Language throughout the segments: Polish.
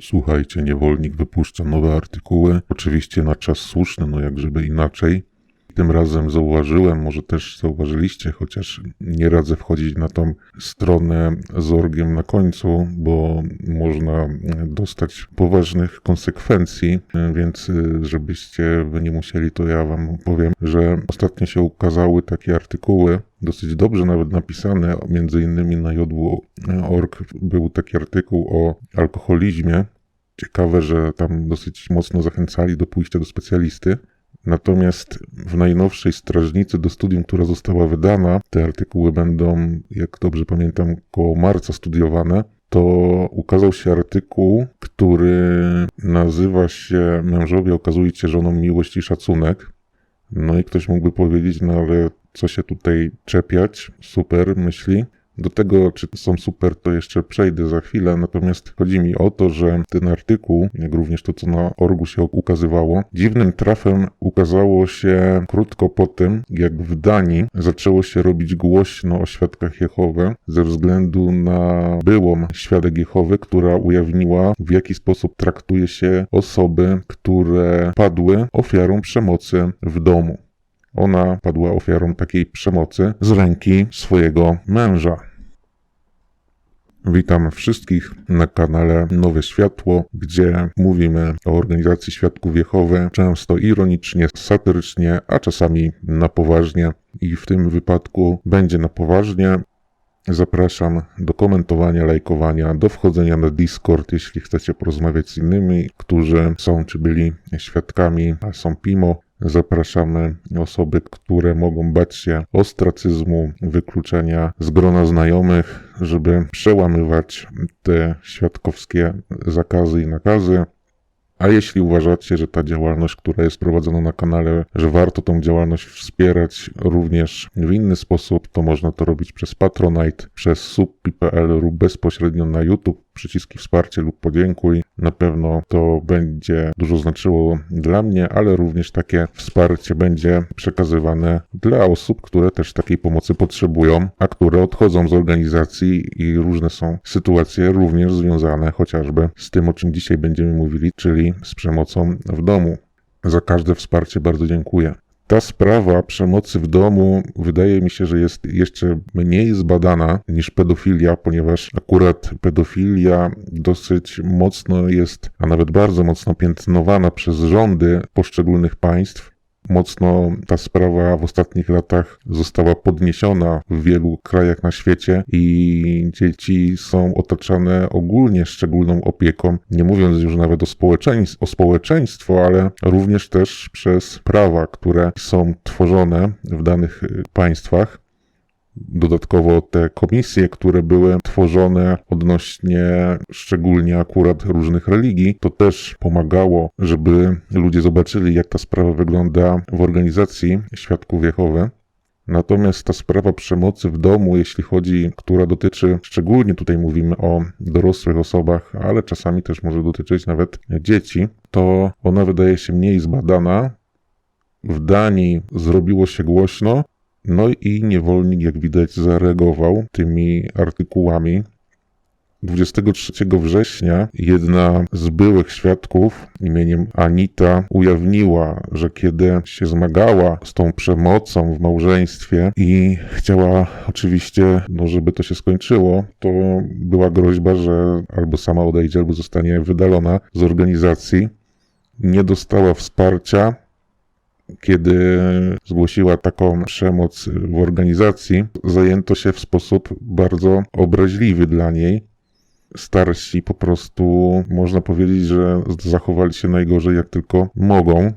Słuchajcie, niewolnik wypuszcza nowe artykuły, oczywiście na czas słuszny, no jak żeby inaczej. Tym razem zauważyłem, może też zauważyliście, chociaż nie radzę wchodzić na tą stronę z orgiem na końcu, bo można dostać poważnych konsekwencji, więc y, żebyście wy nie musieli, to ja wam powiem, że ostatnio się ukazały takie artykuły, dosyć dobrze nawet napisane, między innymi na jodło.org był taki artykuł o alkoholizmie. Ciekawe, że tam dosyć mocno zachęcali do pójścia do specjalisty. Natomiast w najnowszej strażnicy do studium, która została wydana, te artykuły będą, jak dobrze pamiętam, koło marca studiowane. To ukazał się artykuł, który nazywa się Mężowie okazujcie żonom miłość i szacunek. No i ktoś mógłby powiedzieć, no ale co się tutaj czepiać? Super, myśli. Do tego, czy są super, to jeszcze przejdę za chwilę, natomiast chodzi mi o to, że ten artykuł, jak również to, co na orgu się ukazywało, dziwnym trafem ukazało się krótko po tym, jak w Danii zaczęło się robić głośno o świadkach Jehowy ze względu na byłą świadek Jehowy, która ujawniła, w jaki sposób traktuje się osoby, które padły ofiarą przemocy w domu. Ona padła ofiarą takiej przemocy z ręki swojego męża. Witam wszystkich na kanale Nowe Światło, gdzie mówimy o organizacji Świadków Jehowy, często ironicznie, satyrycznie, a czasami na poważnie. I w tym wypadku będzie na poważnie. Zapraszam do komentowania, lajkowania, do wchodzenia na Discord, jeśli chcecie porozmawiać z innymi, którzy są czy byli świadkami, a są PIMO. Zapraszamy osoby, które mogą bać się ostracyzmu, wykluczenia z grona znajomych, żeby przełamywać te świadkowskie zakazy i nakazy. A jeśli uważacie, że ta działalność, która jest prowadzona na kanale, że warto tą działalność wspierać również w inny sposób, to można to robić przez Patronite, przez sub.pl lub bezpośrednio na YouTube przyciski wsparcie lub podziękuj. Na pewno to będzie dużo znaczyło dla mnie, ale również takie wsparcie będzie przekazywane dla osób, które też takiej pomocy potrzebują, a które odchodzą z organizacji i różne są sytuacje również związane chociażby z tym, o czym dzisiaj będziemy mówili, czyli z przemocą w domu. Za każde wsparcie bardzo dziękuję. Ta sprawa przemocy w domu wydaje mi się, że jest jeszcze mniej zbadana niż pedofilia, ponieważ akurat pedofilia dosyć mocno jest, a nawet bardzo mocno piętnowana przez rządy poszczególnych państw mocno ta sprawa w ostatnich latach została podniesiona w wielu krajach na świecie i dzieci są otaczane ogólnie szczególną opieką, nie mówiąc już nawet o, społeczeństw o społeczeństwo, ale również też przez prawa, które są tworzone w danych państwach. Dodatkowo te komisje, które były tworzone odnośnie szczególnie akurat różnych religii, to też pomagało, żeby ludzie zobaczyli, jak ta sprawa wygląda w organizacji Świadków Jehowy. Natomiast ta sprawa przemocy w domu, jeśli chodzi, która dotyczy, szczególnie tutaj mówimy o dorosłych osobach, ale czasami też może dotyczyć nawet dzieci, to ona wydaje się mniej zbadana. W Danii zrobiło się głośno, no i niewolnik, jak widać, zareagował tymi artykułami. 23 września jedna z byłych świadków imieniem Anita ujawniła, że kiedy się zmagała z tą przemocą w małżeństwie i chciała oczywiście, no żeby to się skończyło, to była groźba, że albo sama odejdzie, albo zostanie wydalona z organizacji. Nie dostała wsparcia, kiedy zgłosiła taką przemoc w organizacji, zajęto się w sposób bardzo obraźliwy dla niej. Starsi po prostu, można powiedzieć, że zachowali się najgorzej jak tylko mogą.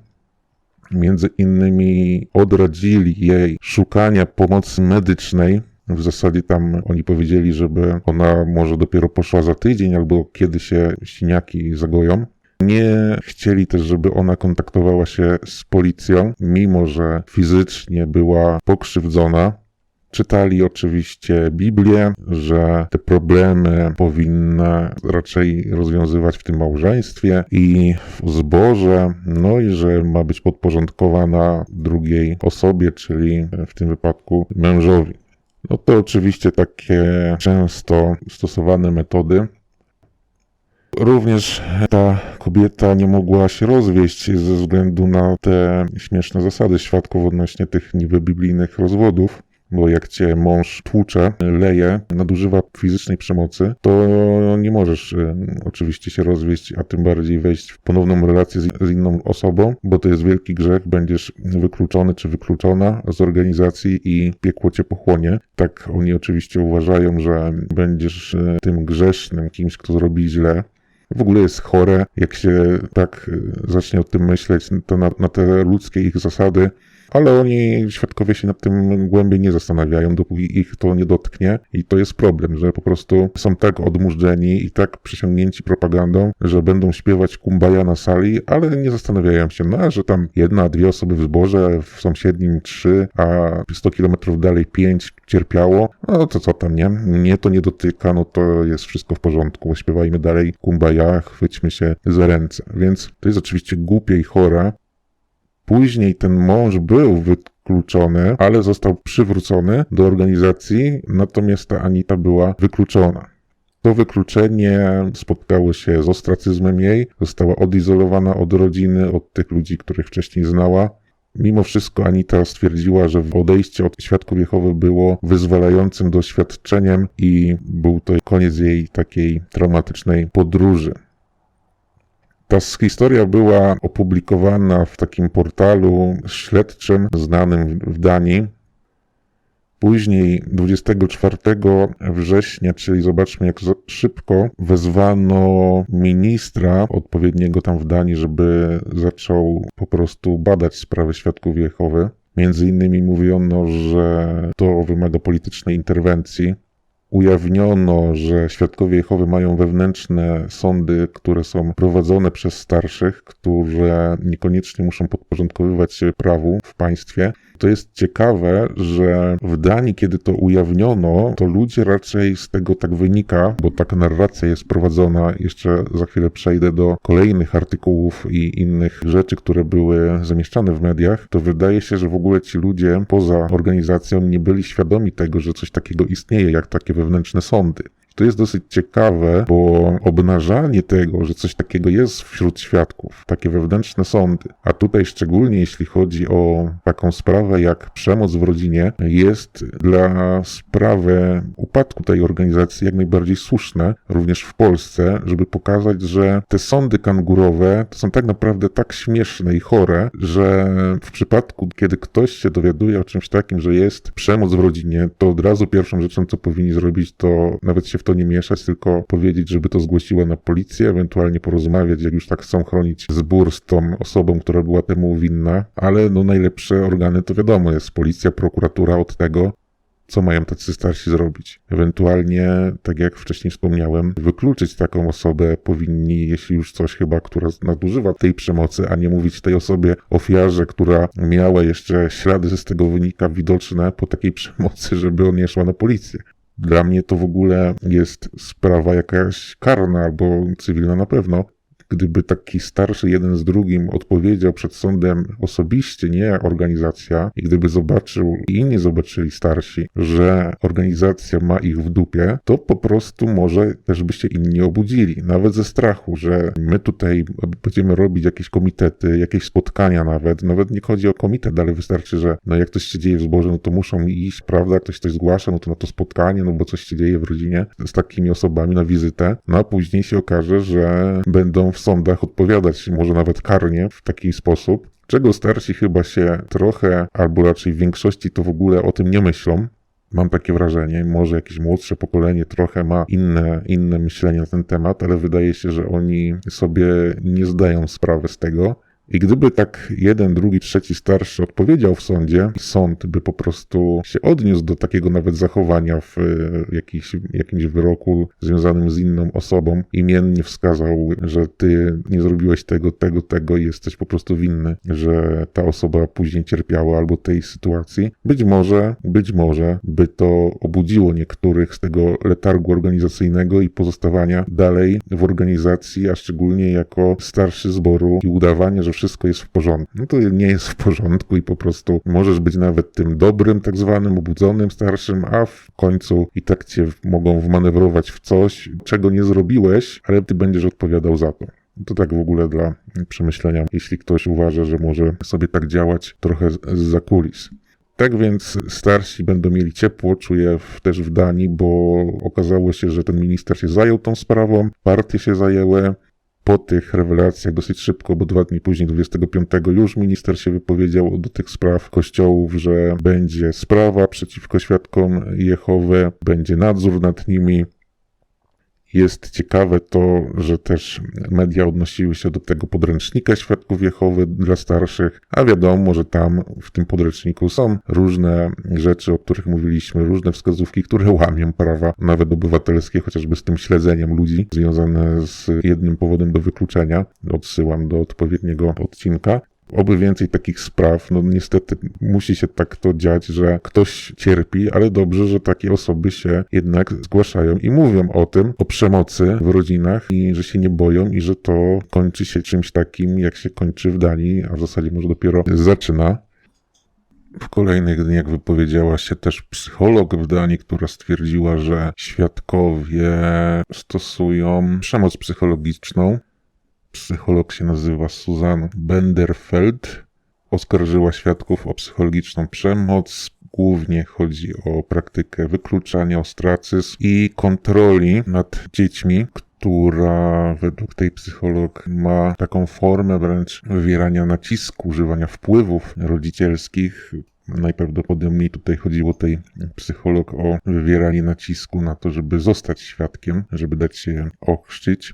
Między innymi odradzili jej szukania pomocy medycznej, w zasadzie tam oni powiedzieli, żeby ona może dopiero poszła za tydzień albo kiedy się siniaki zagoją. Nie chcieli też, żeby ona kontaktowała się z policją, mimo że fizycznie była pokrzywdzona. Czytali oczywiście Biblię, że te problemy powinna raczej rozwiązywać w tym małżeństwie i w zborze, no i że ma być podporządkowana drugiej osobie, czyli w tym wypadku mężowi. No to oczywiście takie często stosowane metody, Również ta kobieta nie mogła się rozwieść ze względu na te śmieszne zasady świadków odnośnie tych niby biblijnych rozwodów. Bo jak cię mąż tłucze, leje, nadużywa fizycznej przemocy, to nie możesz oczywiście się rozwieść, a tym bardziej wejść w ponowną relację z, inną osobą, bo to jest wielki grzech, będziesz wykluczony czy wykluczona z organizacji i piekło cię pochłonie. Tak oni oczywiście uważają, że będziesz y, tym grzesznym kimś, kto zrobi źle, w ogóle jest chore, jak się tak y, zacznie o tym myśleć, to na, na te ludzkie ich zasady ale oni, świadkowie się nad tym głębiej nie zastanawiają, dopóki ich to nie dotknie i to jest problem, że po prostu są tak odmurzeni i tak przesiągnięci propagandą, że będą śpiewać kumbaja na sali, ale nie zastanawiają się, no, że tam jedna, dwie osoby w zborze, w sąsiednim trzy, a 100 kilometrów dalej pięć cierpiało, no to co tam, nie? Mnie to nie dotyka, no to jest wszystko w porządku, śpiewajmy dalej kumbaja, chwyćmy się za ręce. Więc to jest oczywiście głupie i chore, Później ten mąż był wykluczony, ale został przywrócony do organizacji, natomiast ta Anita była wykluczona. To wykluczenie spotkało się z ostracyzmem jej, została odizolowana od rodziny, od tych ludzi, których wcześniej znała. Mimo wszystko Anita stwierdziła, że odejście od świadków Jehowy było wyzwalającym doświadczeniem i był to koniec jej takiej traumatycznej podróży. Ta historia była opublikowana w takim portalu śledczym znanym w Danii. Później 24 września, czyli zobaczmy jak szybko, wezwano ministra odpowiedniego tam w Danii, żeby zaczął po prostu badać sprawy świadków Jehowy. Między innymi mówiono, że to wymaga politycznej interwencji ujawniono, że świadkowie Jehowy mają wewnętrzne sądy, które są prowadzone przez starszych, które niekoniecznie muszą podporządkowywać się prawu w państwie. To jest ciekawe, że w Danii, kiedy to ujawniono, to ludzie raczej z tego tak wynika, bo taka narracja jest prowadzona. Jeszcze za chwilę przejdę do kolejnych artykułów i innych rzeczy, które były zamieszczane w mediach. To wydaje się, że w ogóle ci ludzie poza organizacją nie byli świadomi tego, że coś takiego istnieje, jak takie wewnętrzne sądy. To jest dosyć ciekawe, bo obnażanie tego, że coś takiego jest wśród świadków, takie wewnętrzne sądy, a tutaj szczególnie jeśli chodzi o taką sprawę jak przemoc w rodzinie, jest dla sprawy upadku tej organizacji jak najbardziej słuszne, również w Polsce, żeby pokazać, że te sądy kangurowe to są tak naprawdę tak śmieszne i chore, że w przypadku, kiedy ktoś się dowiaduje o czymś takim, że jest przemoc w rodzinie, to od razu pierwszą rzeczą, co powinni zrobić, to nawet się w to nie mieszać, tylko powiedzieć, żeby to zgłosiła na policję, ewentualnie porozmawiać, jak już tak chcą chronić zbór z tą osobą, która była temu winna, ale no najlepsze organy to wiadomo, jest policja, prokuratura od tego, co mają tacy starsi zrobić. Ewentualnie, tak jak wcześniej wspomniałem, wykluczyć taką osobę powinni, jeśli już coś chyba, która nadużywa tej przemocy, a nie mówić tej osobie, ofiarze, która miała jeszcze ślady z tego wynika widoczne po takiej przemocy, żeby on nie szła na policję. Dla mnie to w ogóle jest sprawa jakaś karna albo cywilna na pewno, gdyby taki starszy jeden z drugim odpowiedział przed sądem osobiście, nie organizacja, i gdyby zobaczył i inni zobaczyli starsi, że organizacja ma ich w dupie, to po prostu może też by się inni obudzili, nawet ze strachu, że my tutaj będziemy robić jakieś komitety, jakieś spotkania nawet, nawet nie chodzi o komitet, ale wystarczy, że no jak coś się dzieje w zborze, no to muszą iść, prawda, ktoś coś zgłasza, no to na to spotkanie, no bo coś się dzieje w rodzinie z takimi osobami na wizytę, no a później się okaże, że będą w sądach odpowiadać, może nawet karnie w taki sposób, czego starsi chyba się trochę, albo raczej w większości to w ogóle o tym nie myślą. Mam takie wrażenie, może jakieś młodsze pokolenie trochę ma inne, inne myślenie na ten temat, ale wydaje się, że oni sobie nie zdają sprawy z tego, i gdyby tak jeden, drugi, trzeci starszy odpowiedział w sądzie, sąd by po prostu się odniósł do takiego nawet zachowania w e, jakiś, jakimś wyroku związanym z inną osobą, imiennie wskazał, że ty nie zrobiłeś tego, tego, tego i jesteś po prostu winny, że ta osoba później cierpiała albo tej sytuacji, być może, być może by to obudziło niektórych z tego letargu organizacyjnego i pozostawania dalej w organizacji, a szczególnie jako starszy zboru i udawanie, że wszystko jest w porządku. No to nie jest w porządku i po prostu możesz być nawet tym dobrym, tak zwanym, obudzonym starszym, a w końcu i tak cię mogą wmanewrować w coś, czego nie zrobiłeś, ale ty będziesz odpowiadał za to. To tak w ogóle dla przemyślenia, jeśli ktoś uważa, że może sobie tak działać trochę za kulis. Tak więc starsi będą mieli ciepło, czuję też w Danii, bo okazało się, że ten minister się zajął tą sprawą, partie się zajęły. Po tych rewelacjach dosyć szybko, bo dwa dni później, 25, już minister się wypowiedział do tych spraw kościołów, że będzie sprawa przeciwko świadkom Jehowy, będzie nadzór nad nimi, jest ciekawe to, że też media odnosiły się do tego podręcznika Świadków Jehowy dla starszych, a wiadomo, że tam w tym podręczniku są różne rzeczy, o których mówiliśmy, różne wskazówki, które łamią prawa nawet obywatelskie, chociażby z tym śledzeniem ludzi, związane z jednym powodem do wykluczenia. Odsyłam do odpowiedniego odcinka. Oby więcej takich spraw. No niestety musi się tak to dziać, że ktoś cierpi, ale dobrze, że takie osoby się jednak zgłaszają i mówią o tym, o przemocy w rodzinach i że się nie boją i że to kończy się czymś takim, jak się kończy w Danii, a w zasadzie może dopiero zaczyna. W kolejnych dniach wypowiedziała się też psycholog w Danii, która stwierdziła, że świadkowie stosują przemoc psychologiczną psycholog się nazywa Susan Benderfeld, oskarżyła świadków o psychologiczną przemoc. Głównie chodzi o praktykę wykluczania, ostracyzm i kontroli nad dziećmi, która według tej psycholog ma taką formę wręcz wywierania nacisku, używania wpływów rodzicielskich. Najprawdopodobniej tutaj chodziło tej psycholog o wywieranie nacisku na to, żeby zostać świadkiem, żeby dać się ochrzcić.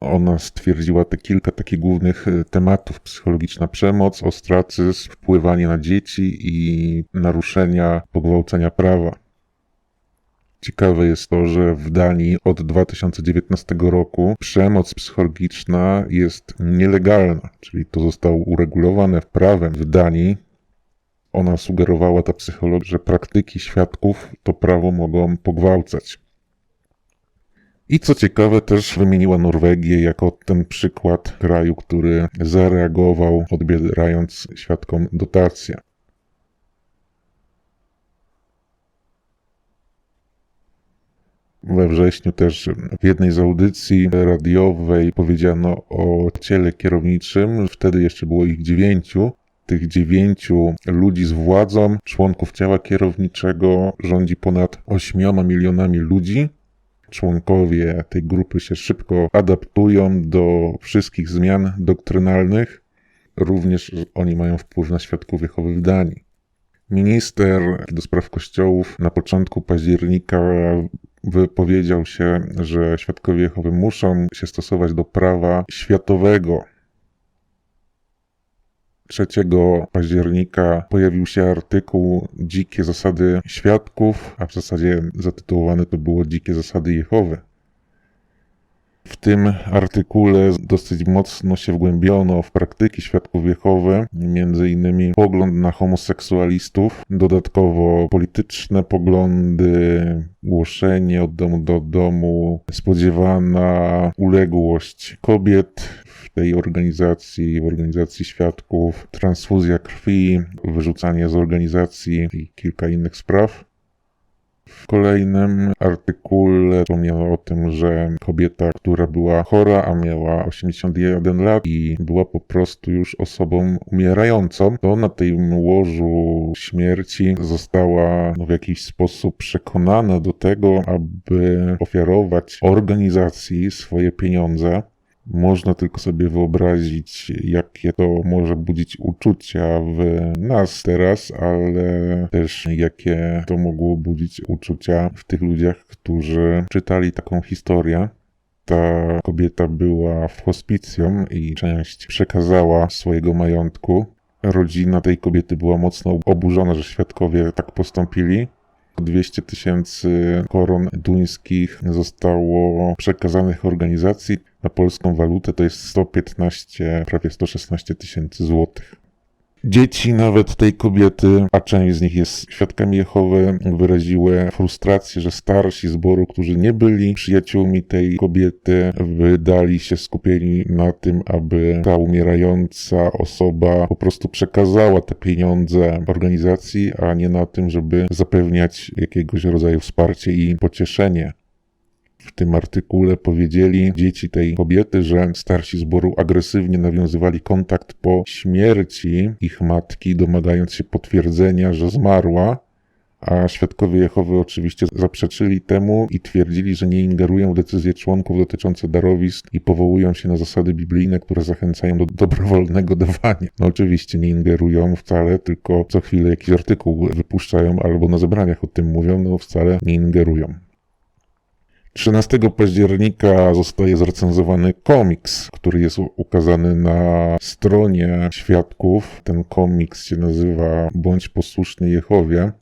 Ona stwierdziła te kilka takich głównych e, tematów: psychologiczna przemoc, ostracyzm, wpływanie na dzieci i naruszenia, pogwałcenia prawa. Ciekawe jest to, że w Danii od 2019 roku przemoc psychologiczna jest nielegalna, czyli to zostało uregulowane prawem w Danii. Ona sugerowała, ta psycholog, że praktyki świadków to prawo mogą pogwałcać. I co ciekawe, też wymieniła Norwegię jako ten przykład kraju, który zareagował, odbierając świadkom dotacje. We wrześniu też w jednej z audycji radiowej powiedziano o ciele kierowniczym. Wtedy jeszcze było ich dziewięciu. Tych dziewięciu ludzi z władzą, członków ciała kierowniczego rządzi ponad ośmioma milionami ludzi członkowie tej grupy się szybko adaptują do wszystkich zmian doktrynalnych. Również oni mają wpływ na świadków Jehowy w Danii. Minister do spraw kościołów na początku października wypowiedział się, że świadkowie Jehowy muszą się stosować do prawa światowego, 3 października pojawił się artykuł Dzikie zasady świadków, a w zasadzie zatytułowany to było Dzikie zasady Jehowy. W tym artykule dosyć mocno się wgłębiono w praktyki świadków Jehowy, między innymi pogląd na homoseksualistów, dodatkowo polityczne poglądy, głoszenie od domu do domu, spodziewana uległość kobiet tej organizacji, w organizacji świadków, transfuzja krwi, wyrzucanie z organizacji i kilka innych spraw. W kolejnym artykule wspomniano o tym, że kobieta, która była chora, a miała 81 lat i była po prostu już osobą umierającą, to na tym łożu śmierci została w jakiś sposób przekonana do tego, aby ofiarować organizacji swoje pieniądze można tylko sobie wyobrazić, jakie to może budzić uczucia w nas teraz, ale też jakie to mogło budzić uczucia w tych ludziach, którzy czytali taką historię. Ta kobieta była w hospicjum i część przekazała swojego majątku. Rodzina tej kobiety była mocno oburzona, że świadkowie tak postąpili. 200 tysięcy koron duńskich zostało przekazanych organizacji na polską walutę to jest 115, prawie 116 tysięcy złotych. Dzieci nawet tej kobiety, a część z nich jest świadkami Jehowy, wyraziły frustrację, że starsi zboru, którzy nie byli przyjaciółmi tej kobiety, wydali się skupieni na tym, aby ta umierająca osoba po prostu przekazała te pieniądze organizacji, a nie na tym, żeby zapewniać jakiegoś rodzaju wsparcie i pocieszenie w tym artykule powiedzieli dzieci tej kobiety, że starsi zboru agresywnie nawiązywali kontakt po śmierci ich matki, domagając się potwierdzenia, że zmarła, a świadkowie Jehowy oczywiście zaprzeczyli temu i twierdzili, że nie ingerują w decyzje członków dotyczące darowizn i powołują się na zasady biblijne, które zachęcają do dobrowolnego dawania. No oczywiście nie ingerują wcale, tylko co chwilę jakiś artykuł wypuszczają albo na zebraniach o tym mówią, no wcale nie ingerują. 13 października zostaje zrecenzowany komiks, który jest ukazany na stronie świadków. Ten komiks się nazywa Bądź posłuszny Jehowie.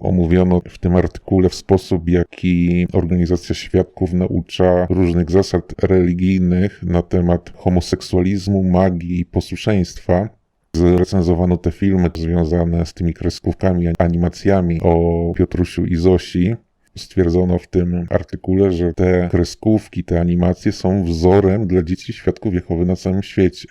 Omówiono w tym artykule w sposób, jaki organizacja świadków naucza różnych zasad religijnych na temat homoseksualizmu, magii i posłuszeństwa. Zrecenzowano te filmy związane z tymi kreskówkami, animacjami o Piotrusiu i Zosi. Stwierdzono w tym artykule, że te kreskówki, te animacje są wzorem dla dzieci świadków Jehowy na całym świecie.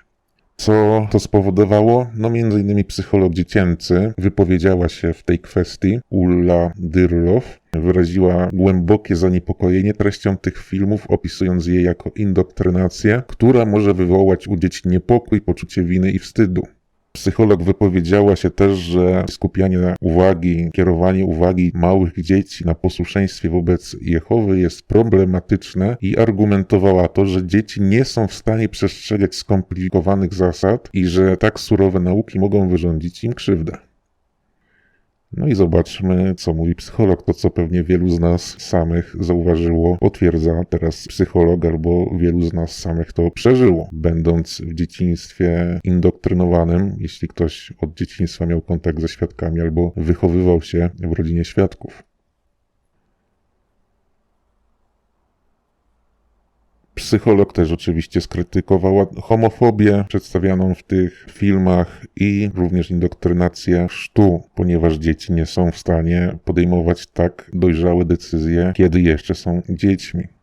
Co to spowodowało? No między innymi psycholog dziecięcy wypowiedziała się w tej kwestii, Ulla Dyrlow, wyraziła głębokie zaniepokojenie treścią tych filmów, opisując je jako indoktrynację, która może wywołać u dzieci niepokój, poczucie winy i wstydu. Psycholog wypowiedziała się też, że skupianie uwagi, kierowanie uwagi małych dzieci na posłuszeństwie wobec Jehowy jest problematyczne i argumentowała to, że dzieci nie są w stanie przestrzegać skomplikowanych zasad i że tak surowe nauki mogą wyrządzić im krzywdę. No i zobaczmy, co mówi psycholog. To, co pewnie wielu z nas samych zauważyło, potwierdza teraz psycholog, albo wielu z nas samych to przeżyło, będąc w dzieciństwie indoktrynowanym, jeśli ktoś od dzieciństwa miał kontakt ze świadkami albo wychowywał się w rodzinie świadków. Psycholog też oczywiście skrytykowała homofobię przedstawianą w tych filmach i również indoktrynację sztu, ponieważ dzieci nie są w stanie podejmować tak dojrzałe decyzje, kiedy jeszcze są dziećmi.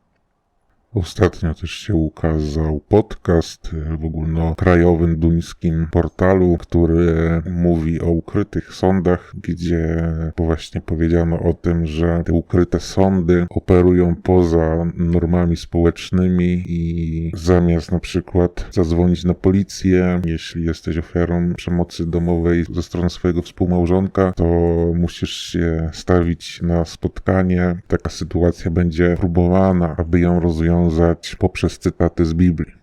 Ostatnio też się ukazał podcast w ogólnokrajowym duńskim portalu, który mówi o ukrytych sądach, gdzie właśnie powiedziano o tym, że te ukryte sądy operują poza normami społecznymi i zamiast na przykład zadzwonić na policję, jeśli jesteś ofiarą przemocy domowej ze strony swojego współmałżonka, to musisz się stawić na spotkanie. Taka sytuacja będzie próbowana, aby ją rozwiązać poprzez cytaty z Biblii.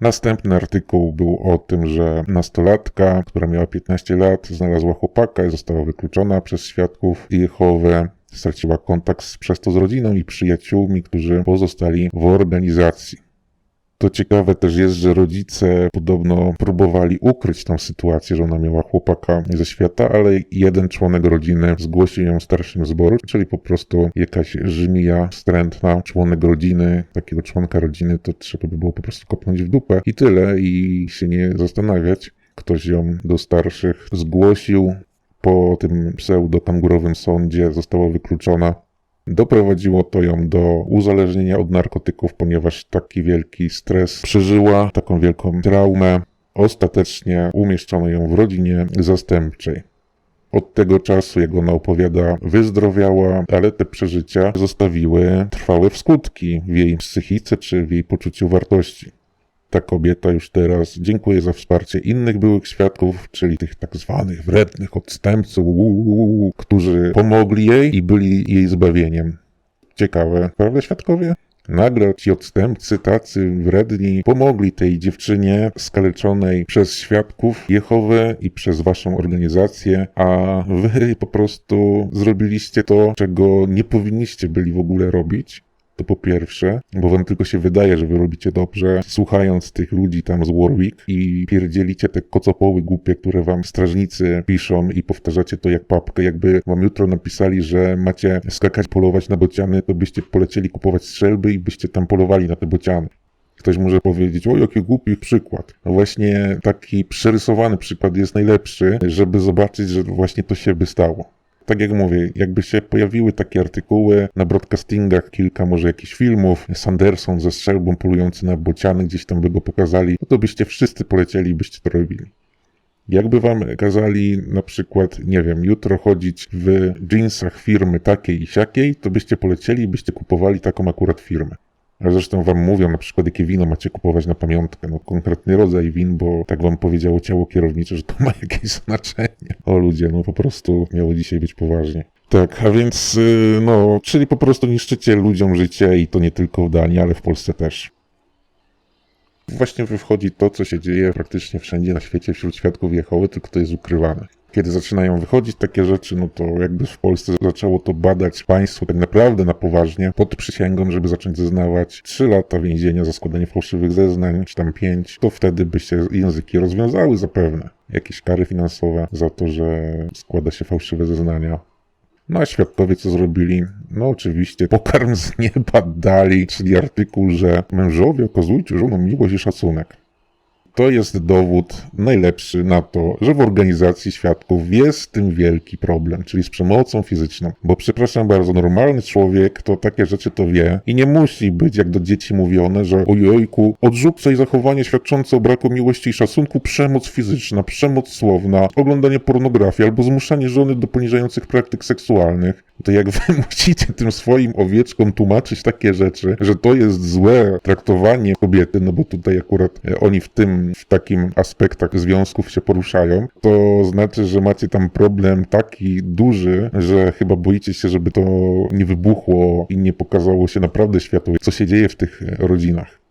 Następny artykuł był o tym, że nastolatka, która miała 15 lat, znalazła chłopaka i została wykluczona przez świadków Jehowy. Straciła kontakt przez to z rodziną i przyjaciółmi, którzy pozostali w organizacji. To ciekawe też jest, że rodzice podobno próbowali ukryć tą sytuację, że ona miała chłopaka ze świata, ale jeden członek rodziny zgłosił ją starszym zboru, czyli po prostu jakaś żmija wstrętna, członek rodziny, takiego członka rodziny, to trzeba by było po prostu kopnąć w dupę. I tyle. I się nie zastanawiać. Ktoś ją do starszych zgłosił, po tym pseudo-kangurowym sądzie została wykluczona Doprowadziło to ją do uzależnienia od narkotyków, ponieważ taki wielki stres przeżyła, taką wielką traumę. Ostatecznie umieszczono ją w rodzinie zastępczej. Od tego czasu, jak ona opowiada, wyzdrowiała, ale te przeżycia zostawiły trwałe skutki w jej psychice czy w jej poczuciu wartości. Ta kobieta już teraz dziękuję za wsparcie innych byłych świadków, czyli tych tak zwanych wrednych odstępców, którzy pomogli jej i byli jej zbawieniem. Ciekawe, prawda świadkowie? Nagle ci odstępcy, tacy wredni, pomogli tej dziewczynie skaleczonej przez świadków Jehowy i przez waszą organizację, a wy po prostu zrobiliście to, czego nie powinniście byli w ogóle robić. To po pierwsze, bo wam tylko się wydaje, że wy robicie dobrze, słuchając tych ludzi tam z Warwick i pierdzielicie te kocopoły głupie, które wam strażnicy piszą i powtarzacie to jak papkę. Jakby wam jutro napisali, że macie skakać, polować na bociany, to byście polecieli kupować strzelby i byście tam polowali na te bociany. Ktoś może powiedzieć, o jaki głupi przykład. No właśnie taki przerysowany przykład jest najlepszy, żeby zobaczyć, że właśnie to się by stało. Tak jak mówię, jakby się pojawiły takie artykuły na broadcastingach, kilka może jakichś filmów, Sanderson ze strzelbą polujący na bociany, gdzieś tam by go pokazali, no to byście wszyscy polecieli byście to robili. Jakby wam kazali na przykład, nie wiem, jutro chodzić w jeansach firmy takiej i siakiej, to byście polecieli i byście kupowali taką akurat firmę. A zresztą wam mówią na przykład, jakie wino macie kupować na pamiątkę. No konkretny rodzaj win, bo tak wam powiedziało ciało kierownicze, że to ma jakieś znaczenie. O ludzie, no po prostu miało dzisiaj być poważnie. Tak, a więc, yy, no, czyli po prostu niszczycie ludziom życie i to nie tylko w Danii, ale w Polsce też. Właśnie wychodzi to, co się dzieje praktycznie wszędzie na świecie wśród świadków Jehowy, tylko to jest ukrywane. Kiedy zaczynają wychodzić takie rzeczy, no to jakby w Polsce zaczęło to badać państwo tak naprawdę na poważnie, pod przysięgą, żeby zacząć zeznawać 3 lata więzienia za składanie fałszywych zeznań, czy tam 5, to wtedy by się języki rozwiązały zapewne. Jakieś kary finansowe za to, że składa się fałszywe zeznania. No a świadkowie co zrobili? No oczywiście pokarm z nieba dali, czyli artykuł, że mężowie okazujcie żonom miłość i szacunek. To jest dowód najlepszy na to, że w organizacji świadków jest z tym wielki problem, czyli z przemocą fizyczną. Bo przepraszam bardzo, normalny człowiek to takie rzeczy to wie i nie musi być jak do dzieci mówione, że ojojku, odrzucaj zachowanie świadczące o braku miłości i szacunku, przemoc fizyczna, przemoc słowna, oglądanie pornografii albo zmuszanie żony do poniżających praktyk seksualnych. To jak wy musicie tym swoim owieczkom tłumaczyć takie rzeczy, że to jest złe traktowanie kobiety, no bo tutaj akurat e, oni w tym, w takim aspektach związków się poruszają, to znaczy, że macie tam problem taki duży, że chyba boicie się, żeby to nie wybuchło i nie pokazało się naprawdę światu, co się dzieje w tych rodzinach.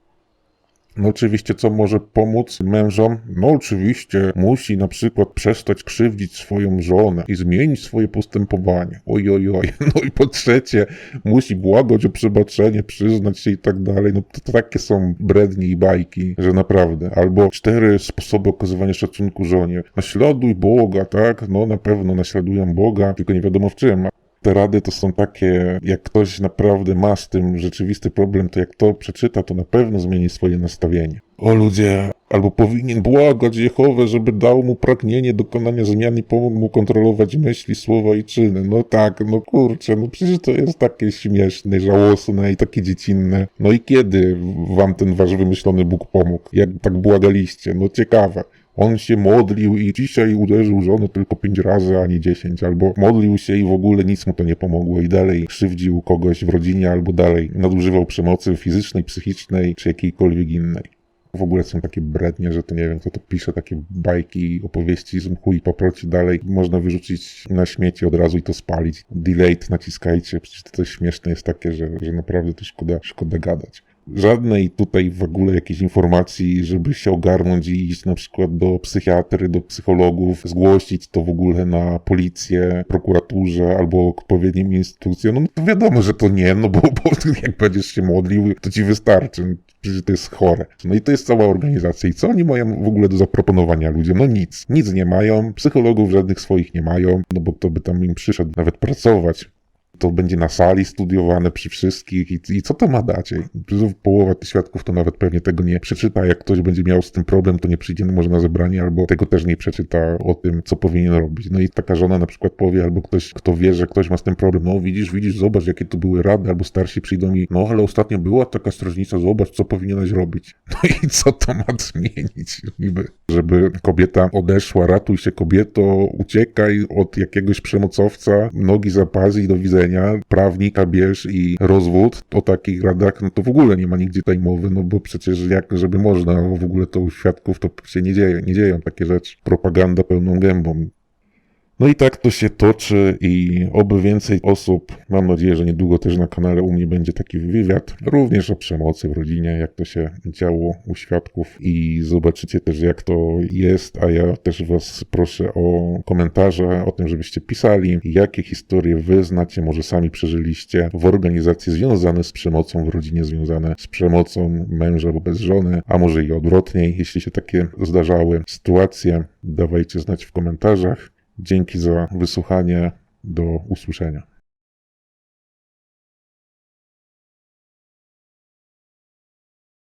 No oczywiście, co może pomóc mężom? No oczywiście musi na przykład przestać krzywdzić swoją żonę i zmienić swoje postępowanie. Oj, oj, oj. No i po trzecie, musi błagać o przebaczenie, przyznać się i tak dalej. No to, takie są brednie i bajki, że naprawdę. Albo cztery sposoby okazywania szacunku żonie. Naśladuj Boga, tak? No na pewno naśladuję Boga, tylko nie wiadomo w czym te rady to są takie, jak ktoś naprawdę ma z tym rzeczywisty problem, to jak to przeczyta, to na pewno zmieni swoje nastawienie. O ludzie, albo powinien błagać Jehowę, żeby dał mu pragnienie dokonania zmian i pomógł mu kontrolować myśli, słowa i czyny. No tak, no kurczę, no przecież to jest takie śmieszne, żałosne i takie dziecinne. No i kiedy wam ten wasz wymyślony Bóg pomógł? Jak tak błagaliście? No ciekawe. On się modlił i dzisiaj uderzył żonę tylko pięć razy, a nie dziesięć, albo modlił się i w ogóle nic mu to nie pomogło i dalej krzywdził kogoś w rodzinie, albo dalej nadużywał przemocy fizycznej, psychicznej, czy jakiejkolwiek innej. W ogóle są takie brednie, że to nie wiem, kto to pisze, takie bajki, opowieści z mchu i paproci dalej. Można wyrzucić na śmieci od razu i to spalić. Delete naciskajcie, przecież to śmieszne jest takie, że, że naprawdę to szkoda, szkoda gadać żadnej tutaj w ogóle jakiejś informacji, żeby się ogarnąć i iść na przykład do psychiatry, do psychologów, zgłosić to w ogóle na policję, prokuraturze albo odpowiednim instytucjom. No to wiadomo, że to nie, no bo, bo jak będziesz się modlił, to ci wystarczy. Przecież to jest chore. No i to jest cała organizacja. I co oni mają w ogóle do zaproponowania ludziom? No nic. Nic nie mają. Psychologów żadnych swoich nie mają, no bo to by tam im przyszedł nawet pracować to będzie na sali studiowane przy wszystkich i, i co to ma dać? Połowa tych świadków to nawet pewnie tego nie przeczyta. Jak ktoś będzie miał z tym problem, to nie przyjdzie może na zebranie, albo tego też nie przeczyta o tym, co powinien robić. No i taka żona na przykład powie, albo ktoś, kto wie, że ktoś ma z tym problem, no widzisz, widzisz, zobacz, jakie to były rady, albo starsi przyjdą i, no ale ostatnio była taka strażnica, zobacz, co powinieneś robić. No i co to ma zmienić? Niby, żeby kobieta odeszła, ratuj się kobieto, uciekaj od jakiegoś przemocowca, nogi za pas i do widzenia prawnika bierz i rozwód, o takich radach, no to w ogóle nie ma nigdzie tej mowy, no bo przecież jak, żeby można, w ogóle to u świadków to się nie dzieje, nie dzieją takie rzeczy. Propaganda pełną gębą. No i tak to się toczy i oby więcej osób, mam nadzieję, że niedługo też na kanale u mnie będzie taki wywiad, również o przemocy w rodzinie, jak to się działo u świadków i zobaczycie też jak to jest, a ja też was proszę o komentarze, o tym, żebyście pisali, jakie historie wy znacie, może sami przeżyliście w organizacji związane z przemocą w rodzinie, związane z przemocą męża wobec żony, a może i odwrotniej, jeśli się takie zdarzały sytuacje, dawajcie znać w komentarzach. Dzięki za wysłuchanie. Do usłyszenia.